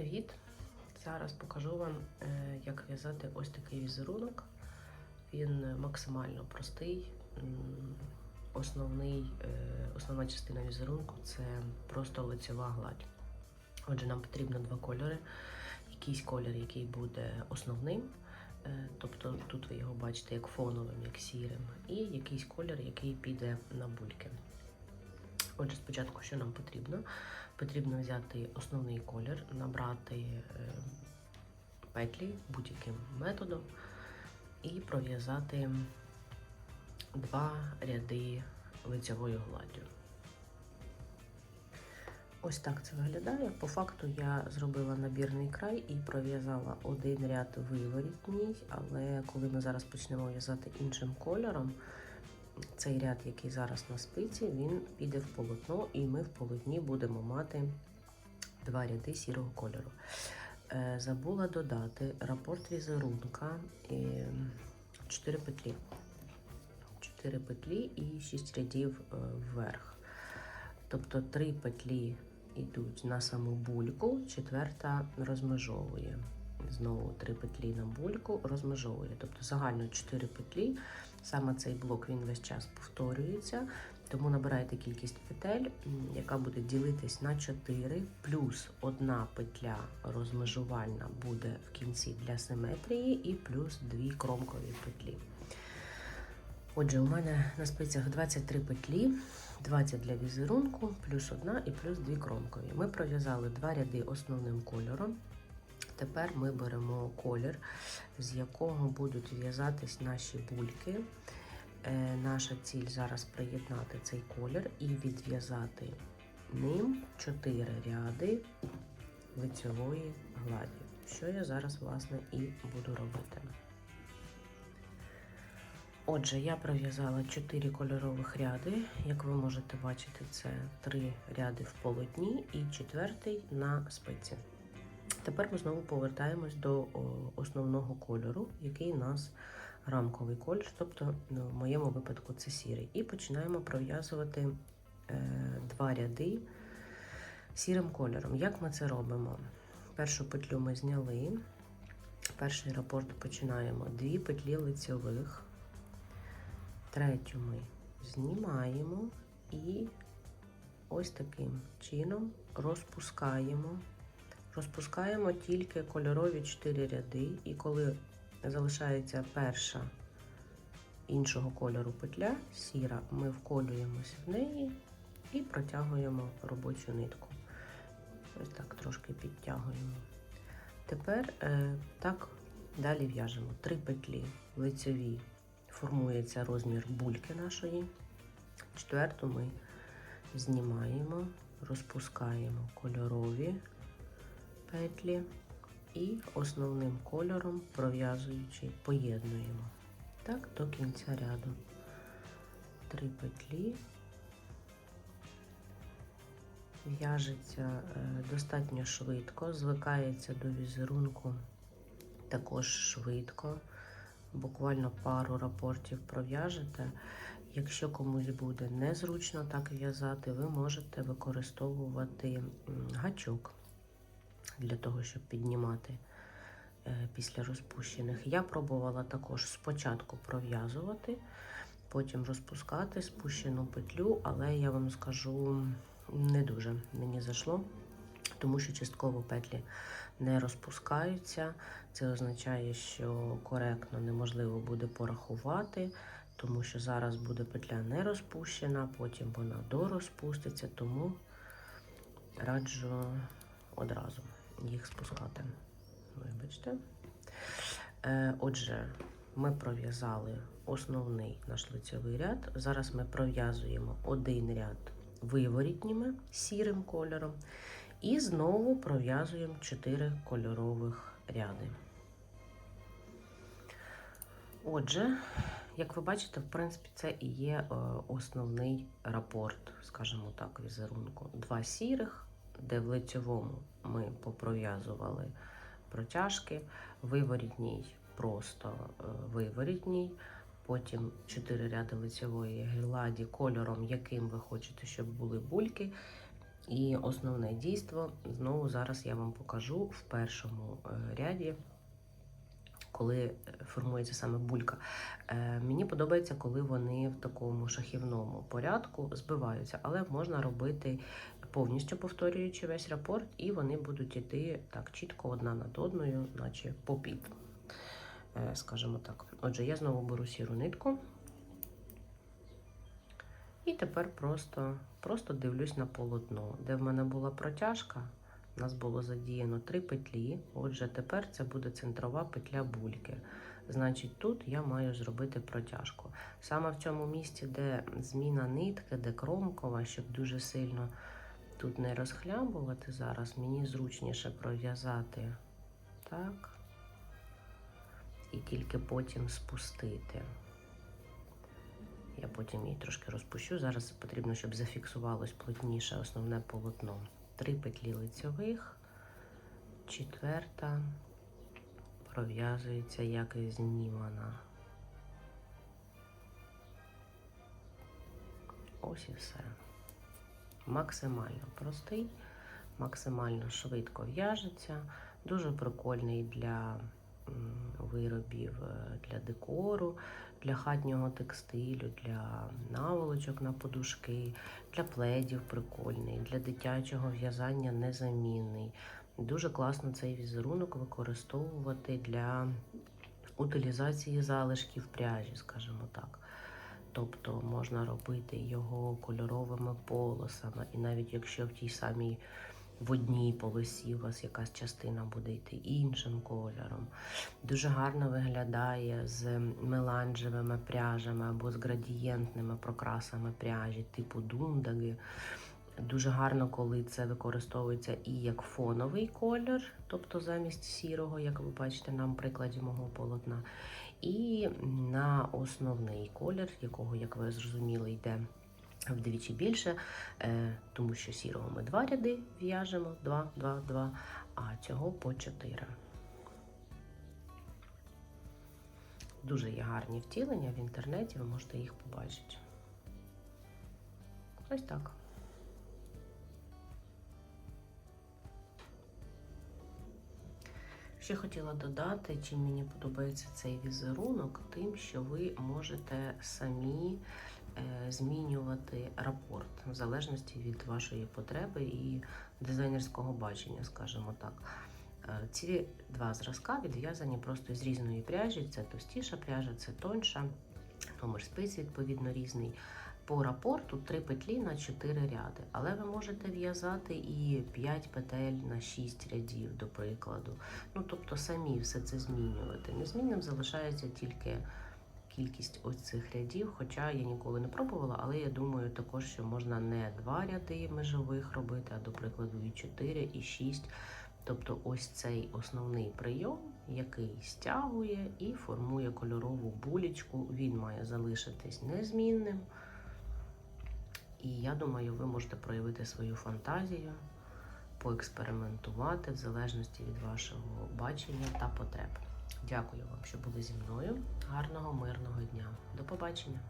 Привіт! Зараз покажу вам, е, як в'язати ось такий візерунок. Він максимально простий. Основний, е, основна частина візерунку це просто лицева гладь. Отже, нам потрібно два кольори. Якийсь колір, який буде основним, е, тобто тут ви його бачите як фоновим, як сірим, і якийсь колір, який піде на бульки. Отже, спочатку, що нам потрібно? Потрібно взяти основний колір, набрати е, петлі будь-яким методом і пров'язати два ряди лицевою гладдю. Ось так це виглядає. По факту я зробила набірний край і пров'язала один ряд виворітній, але коли ми зараз почнемо в'язати іншим кольором, цей ряд, який зараз на спиці, він піде в полотно, і ми в полотні будемо мати два ряди сірого кольору. Е, Забула додати рапорт візерунка 4 петлі. 4 петлі і 6 рядів е, вверх. Тобто 3 петлі йдуть на саму бульку, четверта розмежовує. Знову 3 петлі на бульку розмежовує. Тобто загально 4 петлі. Саме цей блок він весь час повторюється. Тому набирайте кількість петель, яка буде ділитись на 4, плюс одна петля розмежувальна буде в кінці для симетрії, і плюс дві кромкові петлі. Отже, у мене на спицях 23 петлі, 20 для візерунку, плюс одна і плюс дві кромкові. Ми пров'язали два ряди основним кольором. Тепер ми беремо колір, з якого будуть в'язатись наші бульки. Е, наша ціль зараз приєднати цей колір і відв'язати ним 4 ряди лицьової гладі, що я зараз, власне, і буду робити. Отже, я пров'язала 4 кольорових ряди. Як ви можете бачити, це 3 ряди в полотні і четвертий на спиці. Тепер ми знову повертаємось до основного кольору, який у нас рамковий колір, тобто ну, в моєму випадку це сірий. І починаємо пров'язувати е, два ряди сірим кольором. Як ми це робимо? Першу петлю ми зняли. Перший рапорт починаємо дві петлі лицьових, третю ми знімаємо і ось таким чином розпускаємо. Розпускаємо тільки кольорові 4 ряди, і коли залишається перша іншого кольору петля, сіра, ми вколюємося в неї і протягуємо робочу нитку. Ось так трошки підтягуємо. Тепер е, так далі в'яжемо. Три петлі лицеві формується розмір бульки нашої. Четверту ми знімаємо, розпускаємо кольорові петлі і основним кольором пров'язуючи поєднуємо. Так, до кінця ряду. Три петлі. В'яжеться е, достатньо швидко, звикається до візерунку також швидко. Буквально пару рапортів пров'яжете. Якщо комусь буде незручно так в'язати, ви можете використовувати гачок для того, щоб піднімати е, після розпущених. Я пробувала також спочатку пров'язувати, потім розпускати спущену петлю, але я вам скажу, не дуже мені зайшло. Тому що частково петлі не розпускаються. Це означає, що коректно неможливо буде порахувати, тому що зараз буде петля не розпущена, потім вона дорозпуститься, тому раджу одразу їх спускати. Вибачте. Е, отже, ми пров'язали основний наш лицевий ряд. Зараз ми пров'язуємо один ряд виворітніми сірим кольором. І знову пров'язуємо 4 кольорових ряди. Отже, як ви бачите, в принципі, це і є е, основний рапорт, скажімо так, візерунку. Два сірих, де в лицевому ми попров'язували протяжки, виворітній просто е, виворітній, потім 4 ряди лицевої гладі кольором, яким ви хочете, щоб були бульки. І основне дійство знову зараз я вам покажу в першому е, ряді, коли формується саме булька. Е, Мені подобається, коли вони в такому шахівному порядку збиваються, але можна робити повністю повторюючи весь рапорт, і вони будуть йти так чітко одна над одною, наче попід. Е, Скажімо так. Отже, я знову беру сіру нитку. І тепер просто, просто дивлюсь на полотно, де в мене була протяжка. У нас було задіяно три петлі. Отже, тепер це буде центрова петля бульки. Значить, тут я маю зробити протяжку. Саме в цьому місці, де зміна нитки, де кромкова, щоб дуже сильно тут не розхлябувати зараз, мені зручніше пров'язати так. І тільки потім спустити. Я потім її трошки розпущу. Зараз потрібно, щоб зафіксувалось плотніше основне полотно. Три петлі лицьових, четверта пров'язується як і знімана. Ось і все. Максимально простий, максимально швидко в'яжеться, дуже прикольний для виробів е, для декору, для хатнього текстилю, для наволочок на подушки, для пледів прикольний, для дитячого в'язання незамінний. Дуже класно цей візерунок використовувати для утилізації залишків пряжі, скажімо так. Тобто можна робити його кольоровими полосами, і навіть якщо в тій самій в одній полосі у вас якась частина буде йти іншим кольором. Дуже гарно виглядає з меланжевими пряжами або з градієнтними прокрасами пряжі, типу дундаги. Дуже гарно, коли це використовується і як фоновий колір, тобто замість сірого, як ви бачите на прикладі мого полотна, і на основний колір, якого, як ви зрозуміли, йде вдвічі більше, е, тому що сірого ми два ряди в'яжемо, два, два, два, а цього по чотири. Дуже є гарні втілення в інтернеті, ви можете їх побачити. Ось так. Ще хотіла додати, чим мені подобається цей візерунок, тим, що ви можете самі е, змінювати рапорт в залежності від вашої потреби і дизайнерського бачення, скажімо так. Е, ці два зразка відв'язані просто з різної пряжі. Це товстіша пряжа, це тонша, номер спиць, відповідно, різний. По рапорту 3 петлі на 4 ряди, але ви можете в'язати і 5 петель на 6 рядів, до прикладу. Ну, тобто самі все це змінювати. Незмінним залишається тільки кількість ось цих рядів, хоча я ніколи не пробувала, але я думаю також, що можна не 2 ряди межових робити, а до прикладу і 4, і 6. Тобто ось цей основний прийом, який стягує і формує кольорову булічку, він має залишитись незмінним. І я думаю, ви можете проявити свою фантазію, поекспериментувати в залежності від вашого бачення та потреб. Дякую вам, що були зі мною. Гарного, мирного дня. До побачення!